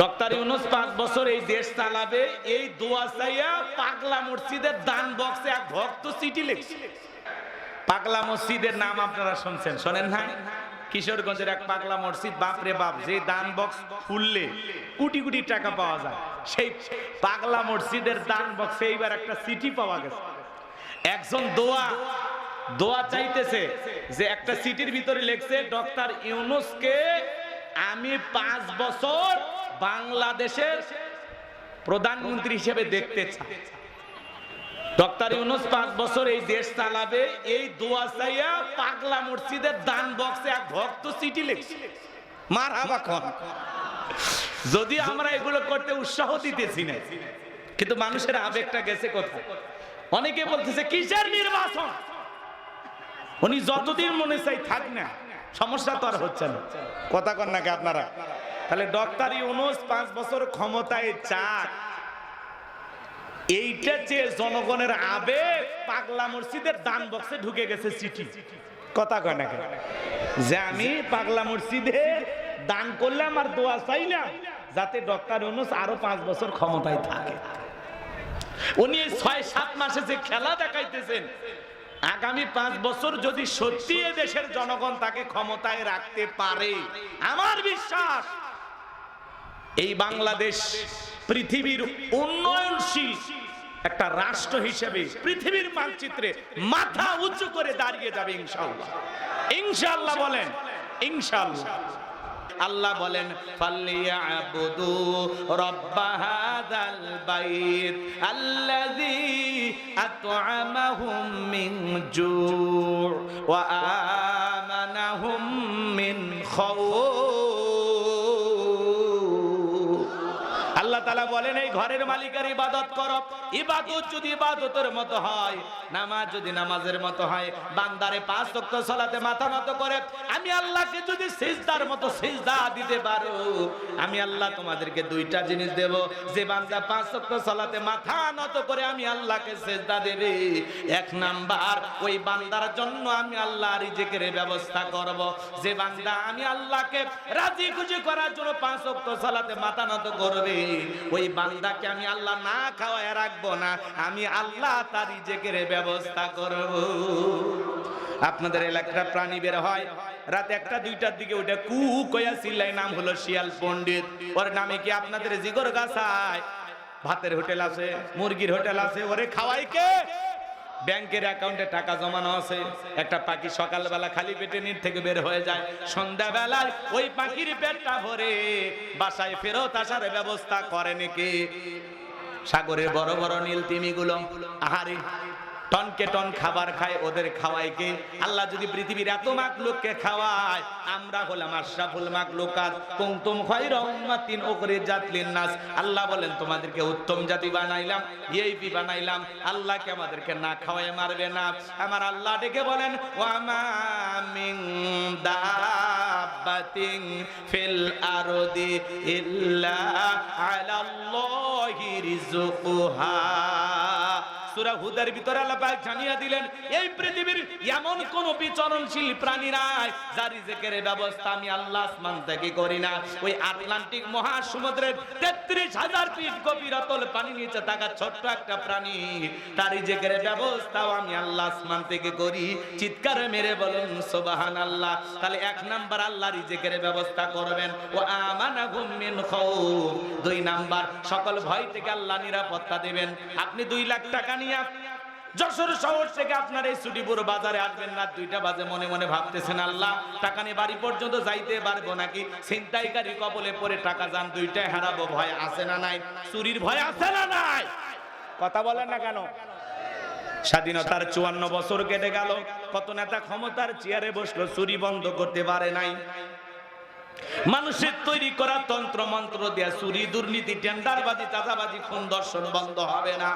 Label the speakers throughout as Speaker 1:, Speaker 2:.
Speaker 1: Doctor Yunus পাঁচ বছর এই দেশ চালাবে, এই দোয়া চাইয়া পাগলা মসজিদের দান বক্সে এক ভক্ত চিঠি লিখছে। পাগলা মসজিদের নাম আপনারা শুনছেন, শোনেন না? কিশোরগঞ্জের এক পাগলা মসজিদ, বাপরে বাপ, যে দান বক্স খুললে কোটি কোটি টাকা পাওয়া যায়। সেই পাগলা মসজিদের দান বক্সে এইবার একটা চিঠি পাওয়া গেছে। একজন দোয়া দোয়া চাইতেছে যে একটা সিটির ভিতরে লেখছে, ডক্টর ইউনুসকে আমি পাঁচ বছর বাংলাদেশের প্রধানমন্ত্রী হিসেবে দেখতে চাই ডক্টর ইউনুস পাঁচ বছর এই দেশ চালাবে, এই দোয়া চাইয়া পাগলা মসজিদের দান বক্সে এক ভক্ত চিঠি লিখছে। মার হাবা যদি আমরা এগুলো করতে উৎসাহ দিতেছি না, কিন্তু মানুষের আবেগটা গেছে কোথায়? অনেকে বলতেছে, কিসের নির্বাচন? উনি যতদিন মনে চাই থাক না, সমস্যা তো আর হচ্ছে না। কথা কন নাকি আপনারা? তাহলে ডক্টর ইউনুস পাঁচ বছর ক্ষমতায় চাক। এইটা যে জনগণের আবেগ, পাগলা মসজিদের দান বক্সে ঢুকে গেছে চিঠি। কথা কয় না যে আমি পাগলা মসজিদে দান করলাম আর দোয়া চাইলাম, যাতে ডক্টর ইউনুস আরও পাঁচ বছর ক্ষমতায় থাকে। উনি ছয়, সাত মাসে যে খেলা দেখাইতেছেন, আগামী পাঁচ বছর যদি সত্যি দেশের জনগণ তাকে ক্ষমতায় রাখতে পারে, আমার বিশ্বাস এই বাংলাদেশ পৃথিবীর উন্নয়নশীল একটা রাষ্ট্র হিসেবে পৃথিবীর মানচিত্রে মাথা উঁচু করে দাঁড়িয়ে যাবে, ইনশাআল্লাহ। ইনশাআল্লাহ বলেন, ইনশাআল্লাহ। আল্লাহ বলেন, ফালিয়াবুদু রাব্বা হাযাল বাইত আল্লাযী আত'আমাহুম মিন জু' ওয়া ঘরের মালিকের ইবাদত করো। ইবাদত যদি ইবাদতের মতো হয়, নামাজ যদি নামাজের মতো হয়, বান্দারে পাঁচ ওয়াক্ত সালাতে মাথা নত করে, আমি আল্লাহকে যদি সিজদার মতো সিজদা দিতে পারো, আমি আল্লাহ তোমাদেরকে দুইটা জিনিস দেব। যে বান্দা পাঁচ ওয়াক্ত সালাতে মাথা নত করে, আমি আল্লাহকে সিজদা দেবে। এক নাম্বার, ওই বান্দার জন্য আমি আল্লাহ রিজেকের ব্যবস্থা করব। যে বান্দা আমি আল্লাহকে রাজি খুশি করার জন্য পাঁচ ওয়াক্ত সালাতে মাথা নত করবে, ওই বান্দাকে আমি আল্লাহ না খাওয়ায় রাখব না, আমি আল্লাহ তার রিজেকের ব্যবস্থা করব। আপনাদের এলাকার প্রাণী বের হয়, রাত একটা দুইটার দিকে ওটা কু কয়া চিল্লাই নাম হলো শিয়াল পণ্ডিত। ওর নামে কি আপনাদের জিগর গাছায়? ভাতের হোটেল আছে, মুরগির হোটেল আছে, ওরে খাওয়াই কে? ব্যাংকের অ্যাকাউন্টে টাকা জমানো আছে, একটা পাখি সকালবেলা খালি পেটে নিট থেকে বের হয়ে যায়, সন্ধ্যাবেলায় ওই পাখির পেটটা ভরে, বাসায় ফেরত আসার ব্যবস্থা করে নাকি? সাগরের বড় বড় নীল তিমিগুলো, আহারে টনকে টন খাবার খায়, ওদের খাওয়ায় কে? আল্লাহ যদি পৃথিবীর এত মাক লোককে খাওয়ায়, আমরা হলাম আশরাফুল মাক লোকাত কুনতুম খায়রা উম্মাতিন উখরিজাত লিন-নাস। আল্লাহ বলেন, তোমাদেরকে উত্তম জাতি বানাইলাম ভিআইপি বানাইলাম। আল্লাহকে আমাদেরকে না খাওয়ায় মারবে না। আমার আল্লাহ ডেকে বলেন, ওয়া মা মিন দাব্বাতিন ফিল আরদি ইল্লা আলাল্লাহি রিজকুহা সূরা হুদার ভিতরে দিলেন, এই পৃথিবীর এমন কোন বিচরণশীল প্রাণী নাই, যার ব্যবস্থা আমি আল্লাহ আসমান থেকে করি না। ওই আটলান্টিক মহাসমুদ্রের তেত্রিশ হাজার ফিট গভীর অতল পানি নিচে থাকা ছোট্ট একটা প্রাণী, তার ব্যবস্থাও আমি আল্লাহ আসমান থেকে করি। চিৎকার মেরে বলুন সোবাহান আল্লাহ তাহলে এক নাম্বার আল্লাহ রিজেকের ব্যবস্থা করবেন। ও মিন খাউফ দুই নাম্বার, সকল ভয় থেকে আল্লাহ নিরাপত্তা দেবেন। আপনি দুই লাখ টাকা নিয়ে যশোর শহর থেকে আপনার এই ছুটিপুর বাজারে আসবেন রাত দুইটা বাজে, মনে মনে ভাবতেছেন, আল্লাহ, টাকা নিয়ে বাড়ি পর্যন্ত যাইতে পারব নাকি? ছিনতাইকারী কবলে পরে টাকা যান দুইটাই হারাবো, ভয় আছে না নাই? চুরির ভয় আছে না নাই? কথা বলেন না কেন? স্বাধীনতার চুয়ান্ন বছর কেটে গেল, কত নেতা ক্ষমতার চেয়ারে বসল, চুরি বন্ধ করতে পারে নাই? মানুষের তৈরি করা তন্ত্র মন্ত্র দেয়া চুরি, দুর্নীতি, টেন্ডারবাজি, চাঁদাবাজি, খুন দর্শন বন্ধ হবে না।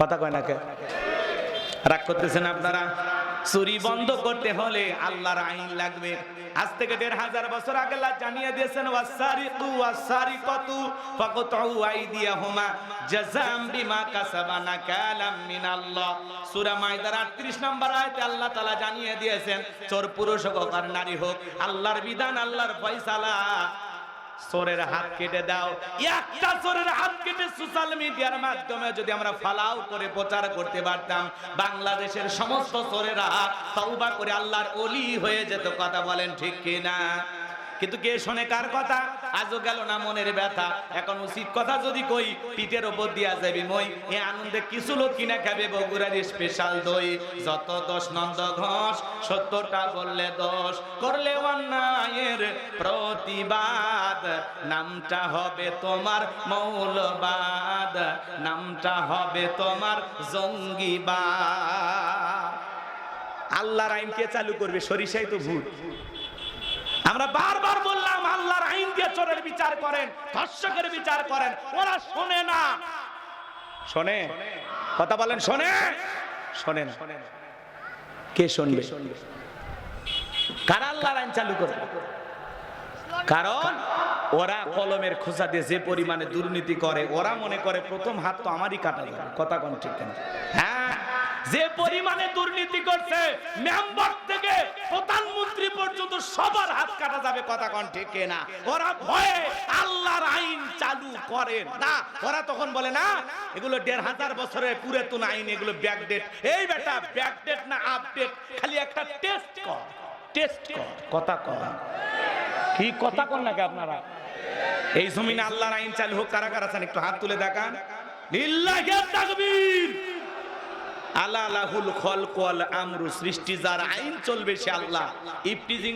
Speaker 1: কথা কয় না কে? রাগ করতেছেন আপনারা? চুরি বন্ধ করতে হলে আল্লাহর আইন লাগবে। আজ থেকে দেড় হাজার বছর আগে আল্লাহ জানিয়ে দিয়েছেন বিমা কাসাবা মাইদার 38 নম্বর আল্লাহ জানিয়ে দিয়েছেন, চোর পুরুষ হোক আর নারী হোক, আল্লাহর বিধান, আল্লাহর ফয়সালা চোরের হাত কেটে দাও। একটা সোরের হাত কেটে সোশ্যাল মিডিয়ার মাধ্যমে যদি আমরা ফালাও করে প্রচার করতে পারতাম, বাংলাদেশের সমস্ত চোরেরা তওবা করে আল্লাহর অলি হয়ে যেত, কথা বলেন ঠিক কিনা? কিন্তু কে শোনে কার কথা? আজও গেল না মনের ব্যথা। এখন উচিত কথা যদি কই, পিঠের ওপর দিয়া যাবি মই। এ আনন্দে কিছু লোক কিনা খাবে বগুড়ার স্পেশাল দই। যত দোষ নন্দ ঘোষ, সত্যটা বললে দোষ। করলে অন্যায়ের প্রতিবাদ। নামটা হবে তোমার মৌলবাদ। নামটা হবে তোমার জঙ্গিবাদ। আল্লাহর আইন কে চালু করবে? সরিষাই তো ভূত। আমরা বারবার বললাম, আল্লাহর আইন দিয়ে চোরের বিচার করেন, ধর্ষকের বিচার করেন। ওরা শোনে না। শোনে? কথা বলেন, শোনে? শোনে না। কে শুনবে? কারা আল্লাহর আইন চালু করবে? কারণ ওরা কলমের খোঁজা দিয়ে যে পরিমাণে দুর্নীতি করে, ওরা মনে করে প্রথম হাত তো আমারই কাটা কথা কোন ঠিক কেন? হ্যাঁ? যে পরিমাণে দুর্নীতি করছে, মেম্বার থেকে প্রধানমন্ত্রী পর্যন্ত সবার হাত কাটা যাবে, কথা কোন ঠিক না ওরা ভয়ে আল্লাহর আইন চালু করে না। ওরা তখন বলে, না, এগুলো দেড় হাজার বছরের পুরাতন আইন, এগুলো ব্যাকডেট এই বেটা ব্যাকডেট না আপডেট খালি একটা টেস্ট কর টেস্ট কর, কথা কর কি কথা কন নাকি আপনারা? এই জমিনে আল্লাহর আইন চালু হোক, কারা কারা চান একটু হাত তুলে দেখান। লিল্লাহি তাকবীর আলা লাহুল খলক আমরু সৃষ্টি, যার আইন চলবে ইফটিজিং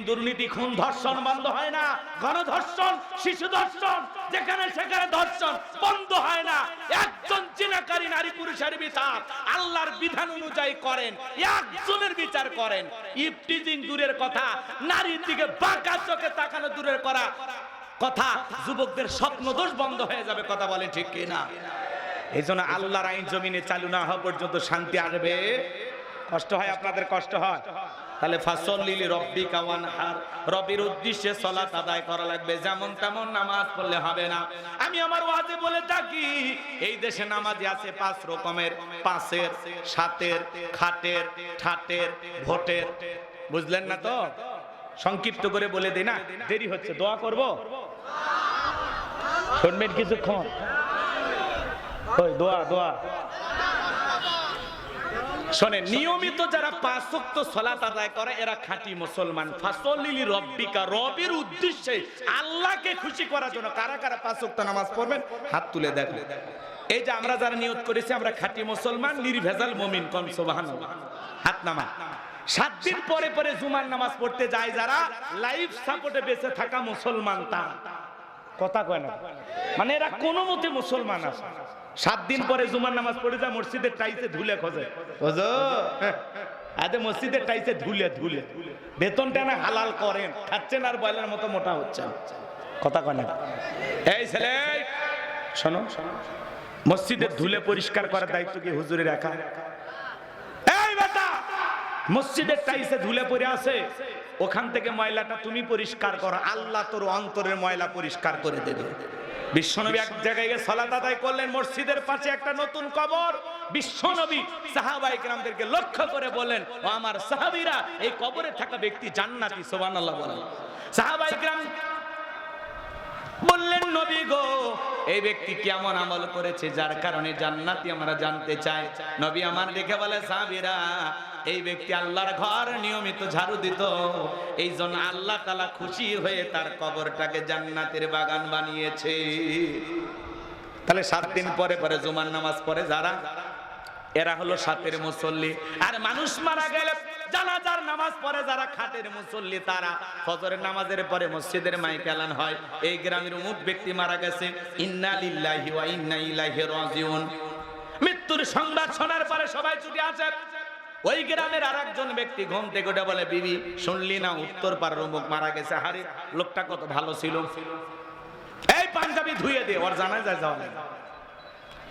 Speaker 1: ধর্ষণ বন্ধ হয় না। গণধর্ষণ, শিশু ধর্ষণ, যেখানে সেখানে ধর্ষণ বন্ধ হয় না। একজন নারী আল্লাহর বিধান অনুযায়ী করেন, একজনের বিচার করেন। ইফটিজিং দূরের কথা, নারীর দিকে বাঁকা চোখে তাকানো দূরের করা কথা, যুবকদের স্বপ্ন দোষ বন্ধ হয়ে যাবে, কথা বলে ঠিক কিনা? এই জন্য আল্লাহর আইন জমিনে চালু না হওয়া পর্যন্ত শান্তি আসবে। কষ্ট হয়, আপনাদের কষ্ট হয়। তাহলে ফাসল লিলি রব্বি কাওয়ান হার রবির উদ্দেশ্যে সলাত আদায় করা লাগবে, যেমন তেমন নামাজ পড়লে হবে না। আমি আমার ওয়াজে বলে থাকি, এই দেশে নামাজি আছে পাঁচ রকমের, পাঁচের, সাতের, খাটের, ঠাটের, ভোটের। বুঝলেন না তো? সংক্ষিপ্ত করে বলে দিই না, দেরি হচ্ছে, দোয়া করব? শুনবেন কিছুক্ষণ। ওই দোয়া দোয়া। শোনে নিয়মিত যারা পাঁচ ওয়াক্ত সালাত আদায় করে এরা খাঁটি মুসলমান। ফাসলিলি রব্বিকা রবির উদ্দেশ্যে আল্লাহকে খুশি করার জন্য কারা কারা পাঁচ ওয়াক্ত নামাজ পড়বেন? হাত তুলে দেখবেন এই যে আমরা যারা নিয়ত করেছি আমরা খাঁটি মুসলমান নির্ভেজাল মুমিন কোন সুবহানাল্লাহ। হাত নামা সাত দিন পরে পরে জুমার নামাজ পড়তে যায় যারা লাইফ সাপোর্টে বেঁচে থাকা মুসলমান তা। কথা কয় না। মানে এরা কোনো মতে মুসলমান আছে। সাত দিন পরে জুমার নামাজ পড়ে যায় মসজিদের টাইসে ধুলে খোঁজে। খোঁজো আদে মসজিদের টাইসে ধুলে ধুলে। বেতনটা না হালাল করেন খাচ্ছেন আর বয়লার মতো মোটা হচ্ছে কথা কয় না। এই ছেলে শোনো মসজিদের ধুলে পরিষ্কার করার দায়িত্ব কি হুজুরে রাখা এই বেটা মসজিদের টাইসে ধুলে পড়ে আছে ওখান থেকে ময়লাটা তুমি পরিষ্কার করো আল্লাহ তোর অন্তরের ময়লা পরিষ্কার করে দেবে। বিশ্বনবী এক জায়গায় গিয়ে সালাত আদায় করলেন, মসজিদের পাশে একটা নতুন কবর। বিশ্বনবী সাহাবাই গ্রামদেরকে লক্ষ্য করে বলেন আমার সাহাবীরা, এই কবরে থাকা ব্যক্তি জান্নাতি, সুবহানাল্লাহ বলেন। সাহাবাই গ্রাম বললেন, নবী গো, এই ব্যক্তি কেমন আমল করেছে? যার কারণে জান্নাতি আমরা জানতে চাই। নবী আমার দেখে বলে, সাহাবীরা, এই ব্যক্তি আল্লাহর ঘর নিয়মিত ঝাড়ু দিত। এই জন্য আল্লাহ তালা খুশি হয়ে তার কবরটাকে জান্নাতের বাগান বানিয়েছে। তাহলে সাত দিন পরে পরে জুমার নামাজ পড়ে যারা, এরা হলো সাতের মুসল্লি। আর মানুষ মারা গেলে জানাজার নামাজ পড়ে যারা খাটের মুসল্লি তারা। ফজরের নামাজের পরে মসজিদের মাইক এলান হয়। এই গ্রামের অমুক ব্যক্তি মারা গেছে। ইন্না লিল্লাহি ওয়া ইন্না ইলাইহি রাজিউন। মৃত্যুর সংবাদ শোনার পরে সবাই ছুটে আসে। ওই গ্রামের আর একজন ব্যক্তি ঘুম থেকে উঠে বলে, বিবি, শুনলি না, উত্তর পাড়ার অমুক মারা গেছে। হারে লোকটা কত ভালো ছিল। এই পাঞ্জাবি ধুয়ে দে, ওর জানা যায় যাওয়া।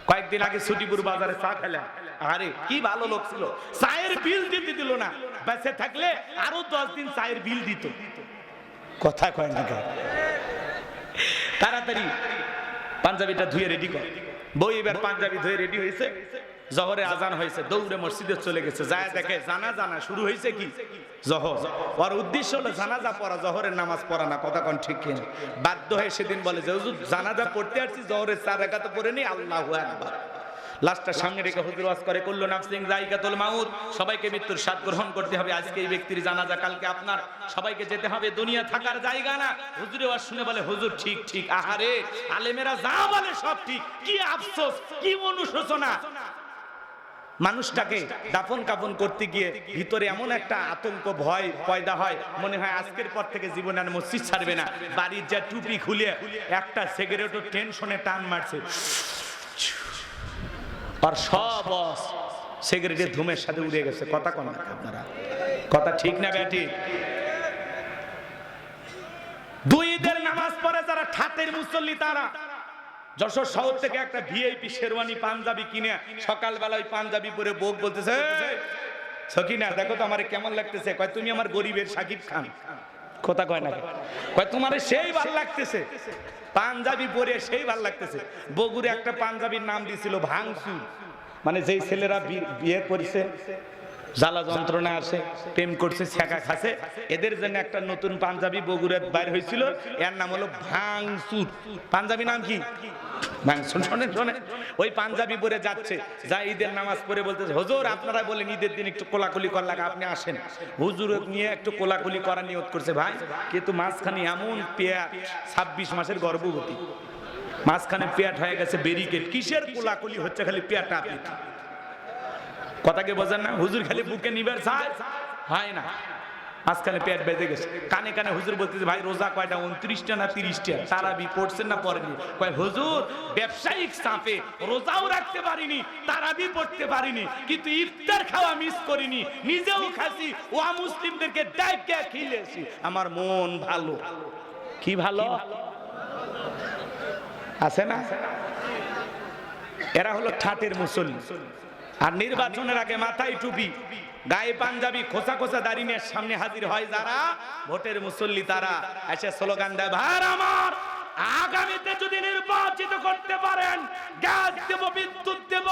Speaker 1: কয়েকদিন আগে ছুটিপুর বাজারে চা খেলাম আরে, কি ভালো লোক ছিল। চায়ের বিল দিতে দিল না। বেঁচে থাকলে আরও দশ দিন চায়ের বিল দিত। কথা কয় না তাড়াতাড়ি পাঞ্জাবিটা ধুয়ে রেডি কর। বই এবার পাঞ্জাবি ধরে রেডি হয়েছে। জহরে আজান হয়েছে, দৌড়ে মসজিদে চলে গেছে। যায় দেখে জানা জানা শুরু হয়েছে কি? জহর। ওর উদ্দেশ্য হলো জানাজা পড়া, জহরের নামাজ পড়া না, কথা কোন ঠিক কিনা? বাধ্য হয়ে সেদিন বলে যে জানাজা পড়তে আসছি, জহরের চার একাতে পড়ে নি, আল্লাহু আকবার। লাস্টটা সামনে রেখে হুজুর ওয়াজ করে করল নাফসিং জাইকাতুল মাউত। সবাইকে মৃত্যুর স্বাদ গ্রহণ করতে হবে। আজকে এই ব্যক্তির জানাজা, কালকে আপনার। সবাইকে যেতে হবে, দুনিয়া থাকার জায়গা না। হুজুরে ওয়াজ শুনে বলে, হুজুর, ঠিক ঠিক, আহারে, আলেমেরা যা বলে সব ঠিক। কি আফসোস, কি অনুশোচনা। মানুষটাকে দাফন কাফন করতে গিয়ে ভিতরে এমন একটা আতঙ্ক, ভয় পয়দা হয়। মনে হয় আজকের পর থেকে জীবনে আর মসজিদ ছাড়বে না। বাড়ির যা টুপি খুলে একটা সিগারেটও টেনশনে টান মারছে। আর সব সিগারেটের ধুমের সাথে উড়ে গেছে। কথা কন আপনারা। কথা ঠিক না ব্যাটি? দুই ঈদের নামাজ পড়ে যারা ঠাটের মুসল্লি তারা। যশোর শহর থেকে একটা ভিআইপি শেরওয়ানি পাঞ্জাবি কিনে সকালবেলা ওই পাঞ্জাবি পরে বোক বলতেছে "এই, সকিনা দেখো তো আমার কেমন লাগতেছে। কয় তুমি আমার গরিবের সাকিব খান। কথা কয় না কয়, তোমার সেই ভালো লাগতেছে। পাঞ্জাবি পরে সেই ভালো লাগতেছে। বগুড়ে একটা পাঞ্জাবির নাম দিয়েছিল ভাঙসু মানে যেই ছেলেরা বিয়ে করেছে জ্বালা যন্ত্রণা আসে প্রেম করছে, ছ্যাঁকা খাসে এদের জন্য একটা নতুন পাঞ্জাবি বগুড়ার বাইর হয়েছিল। এর নাম হলো ভাঙসুর পাঞ্জাবি নাম কি? ওই পাঞ্জাবি পরে যাচ্ছে। যা ঈদের নামাজ পড়ে হুজুর, আপনারা বলেন ঈদের দিন একটু কোলাকুলি আসেন। নিয়ে একটু কোলাকুলি করছে, ভাই, কিন্তু মাঝখানে এমন পেয়া ছাব্বিশ মাসের গর্ভবতী। মাঝখানে পেট হয়ে গেছে ব্যারিকেড কিসের কোলাকুলি হচ্ছে খালি পেয়াটা কথাকে বোঝেন না? হুজুর খালি বুকে নিবার চায় হয় না। মাঝখানে পেট বেঁধে গেছে। কানে কানে হুজুর বলতেছে ভাই রোজা কয়টা? উনত্রিশটা না তিরিশটা? তারা বি পড়ছেন না পড়েনি কয় হুজুর ব্যবসায়িক চাপে রোজাও রাখতে পারিনি তারা বি পড়তে পারিনি কিন্তু ইফতার খাওয়া মিস করিনি নিজেও খাসি ও মুসলিমদেরকে ডাইকে খিলেছি। আমার মন ভালো। কি ভালো? আছে না? এরা হলো ঠাটের মুসল্লি। আর নির্বাচনের আগে মাথায় টুপি, গায়ে পাঞ্জাবি, খোসা খোসা দাড়ি নিয়ে সামনে হাজির হয় যারা? ভোটের মুসল্লি তারা। এসে স্লোগান দেয় ভার আমার, আগামীতে যদি নির্বাচিত করতে পারেন, গ্যাস দেব, বিদ্যুৎ দেব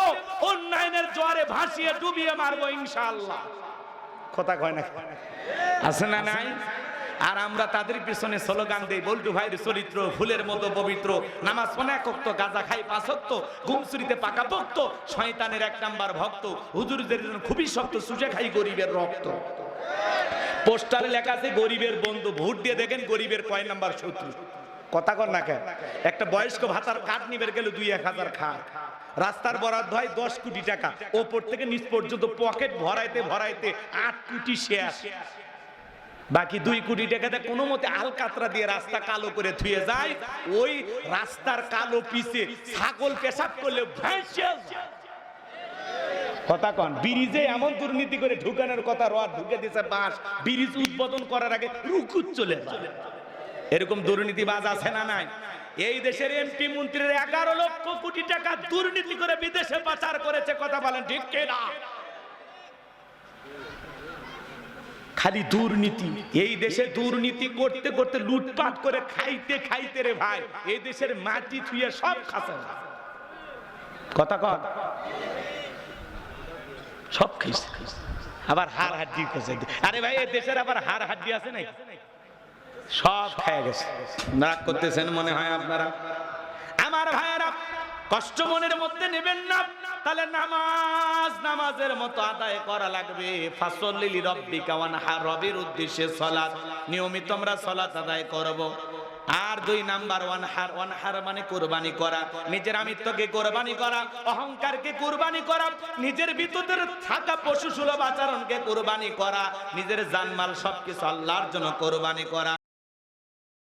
Speaker 1: উন্নয়নের জোয়ারে ভাসিয়ে ডুবিয়ে মারবো ইনশাআল্লাহ। কথা কয় না আছে না নাই? আর আমরা তাদের পিছনে স্লোগান দেই, বল্টু ভাইয়ের চরিত্র, ফুলের মতো পবিত্র, নামাজ পনে একক্ত গাজা খাই পাঁচক্ত ঘুমসুরিতে পাকা পক্ত, শয়তানের এক নাম্বার ভক্ত, হুজুরদের জন্য খুবই শক্ত, সুজে খাই গরিবের রক্ত। পোস্টারে লেখা আছে, গরিবের বন্ধু, ভোট দিয়ে দেখেন গরিবের কয় নাম্বার শত্রু। কথা কর না কেন? একটা বয়স্ক ভাতার কাঠ নিবের গেলে দুই এক হাজার খায় রাস্তার বরাদ্দ হয় দশ কোটি টাকা, ওপর থেকে নিচ পর্যন্ত পকেট ভরাইতে ভরাইতে আট কোটি শেয়ার বাকি দুই কোটি টাকাতে কোনো মতে আলকাতরা দিয়ে রাস্তা কালো করে ধুয়ে যায়, ওই রাস্তার কালো পিছে ছাগল পেশাব করলে কথা কন, ব্রিজে এমন দুর্নীতি করে ঢুকানোর কথা রড ঢুকে দিয়েছে বাস ব্রিজ উদ্বোধন করার আগে রুকুত চলে যায়। এরকম দুর্নীতিবাজ আছে না নাই? এই দেশের এমপি মন্ত্রীর এগারো লক্ষ কোটি টাকা দুর্নীতি করে বিদেশে পাচার করেছে, কথা বলেন ঠিক না খালি দুর্নীতি। এই দেশে দুর্নীতি করতে করতে লুটপাট করে খাইতে খাইতে রে ভাই এই দেশের মাটি থুয়ে সব খাসে। কথা কর সব খাইছে। আবার হার হাড্ডি খাইছে আরে ভাই এই দেশের আবার হার হাড্ডি আছে নাকি? সব খেয়ে গেছে। রাগ করতেছেন মনে হয় আপনারা? আমার ভাইয়েরা কষ্ট মনের মধ্যে নেবেন না। তাহলে নামাজ নামাজের মতো আদায় করা লাগবে। ফাসল্লিলি রব্বিকা ওয়ানহার রবের উদ্দেশ্যে সলাৎ। নিয়মিত আমরা সলাৎ আদায় করব। আর দুই নাম্বার ওয়ানহার ওয়ানহার মানে কোরবানি করা। নিজের আমিত্বকে কোরবানি করা, অহংকারকে কোরবানি করা, নিজের ভিতরে থাকা পশু সুলভ আচরণকে কোরবানি করা, নিজের জানমাল সবকিছু আল্লাহর জন্য কোরবানি করা।